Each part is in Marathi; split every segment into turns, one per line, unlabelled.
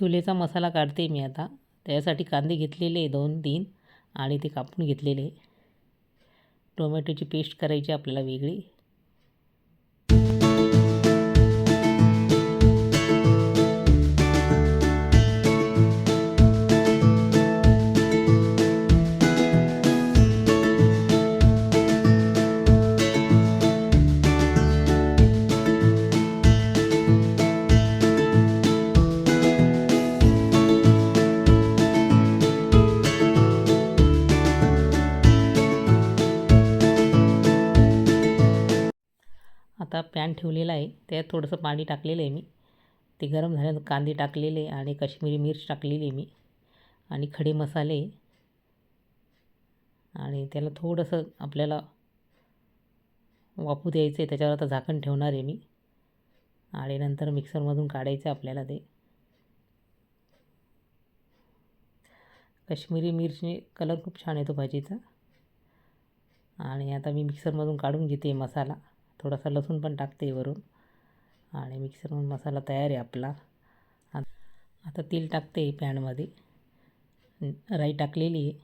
छोलेचा मसाला काढते मी आता. त्यासाठी कांदे घेतलेले दोन तीन आणि ते कापून घेतलेले टोमॅटोची पेस्ट करायची आपल्याला वेगळी. आता पॅन ठेवलेला आहे. त्यात थोडंसं पाणी टाकलेलं आहे मी. ते गरम झाल्यानंतर कांदे टाकलेले आणि कश्मीरी मिर्च टाकलेली आहे मी. आणि खडे मसाले. आणि त्याला थोडंसं आपल्याला वाफू द्यायचं आहे त्याच्यावर आता झाकण ठेवणार आहे मी. आणि नंतर मिक्सरमधून काढायचं आहे आपल्याला ते. कश्मीरी मिरची कलर खूप छान येतो भाजीचा. आणि आता मी मिक्सरमधून काढून घेते मसाला. थोडासा लसूण पण टाकते वरून. आणि मिक्सरमधून मसाला तयार आहे आपला. आता तेल टाकते पॅनमध्ये. राई टाकलेली आहे.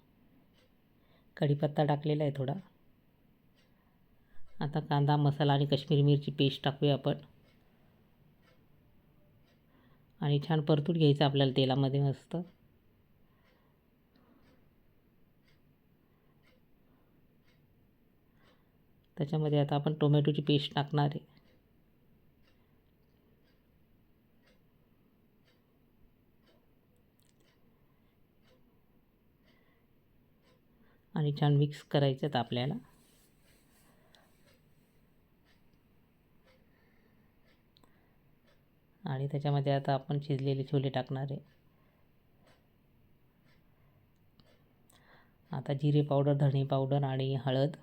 कढीपत्ता टाकलेला आहे थोडा. आता कांदा मसाला आणि काश्मीरी मिरची पेस्ट टाकूया आपण. आणि छान परतून घ्यायचं आपल्याला तेलामध्ये मस्त. त्याच्यामध्ये आता आपण टोमॅटोची पेस्ट टाकणार आहे. आणि छान मिक्स करायचं आहेत आपल्याला. आणि त्याच्यामध्ये आता आपण शिजलेले छोले टाकणार आहे. आता जिरे पावडर धणे पावडर आणि हळद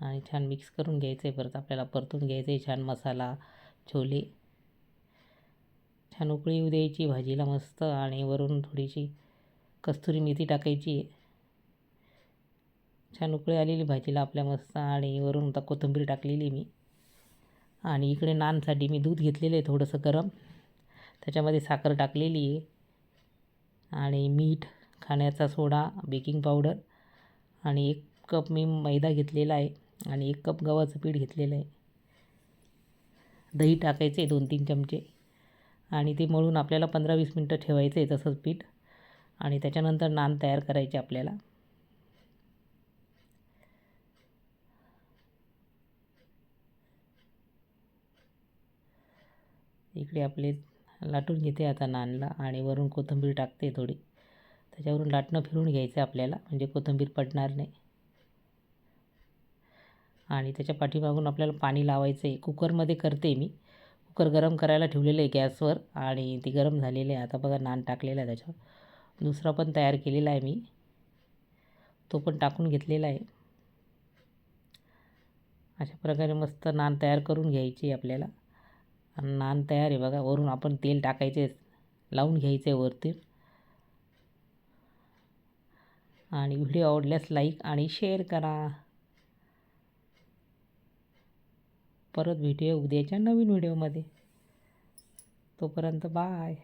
आणि छान मिक्स करून घ्यायचं आहे परत आपल्याला परतून घ्यायचं आहे छान मसाला छोले. छान उकळी येऊ द्यायची भाजीला मस्त आणि वरून थोडीशी कस्तुरी मेथी टाकायची. आहे छान उकळी आलेली भाजीला आपल्या मस्त आणि वरून आता कोथिंबीर टाकलेली मी. आणि इकडे नानसाठी मी दूध घेतलेलं आहे थोडंसं गरम. त्याच्यामध्ये साखर टाकलेली आहे. आणि मीठ खाण्याचा सोडा बेकिंग पावडर आणि एक कप मी मैदा घेतलेला आहे. आणि एक कप गव्हाचं पीठ घेतलेलं आहे. दही टाकायचं आहे दोन तीन चमचे. आणि ते मळून आपल्याला पंधरा वीस मिनटं ठेवायचं आहे तसंच पीठ. आणि त्याच्यानंतर नान तयार करायचे आपल्याला. इकडे आपले लाटून घेते आता नानला आणि वरून कोथिंबीर टाकते थोडी. त्याच्यावरून लाटणं फिरून घ्यायचं आपल्याला म्हणजे कोथिंबीर पडणार नाही. आणि त्याच्या पाठीमागून आपल्याला पाणी लावायचं आहे कुकरमध्ये करते मी. कुकर गरम करायला ठेवलेलं आहे गॅसवर आणि ते गरम झालेले आहे. आता बघा नान टाकलेलं आहे त्याच्यावर. दुसरा पण तयार केलेला आहे मी. तो पण टाकून घेतलेला आहे. अशा प्रकारे मस्त नान तयार करून घ्यायची आपल्याला. आणि नान तयार आहे बघा वरून आपण तेल टाकायचे लावून घ्यायचे वरती. आणि व्हिडिओ आवडल्यास लाईक आणि शेअर करा. परत भेटूया उद्याच्या नवीन व्हिडिओमध्ये. तोपर्यंत बाय.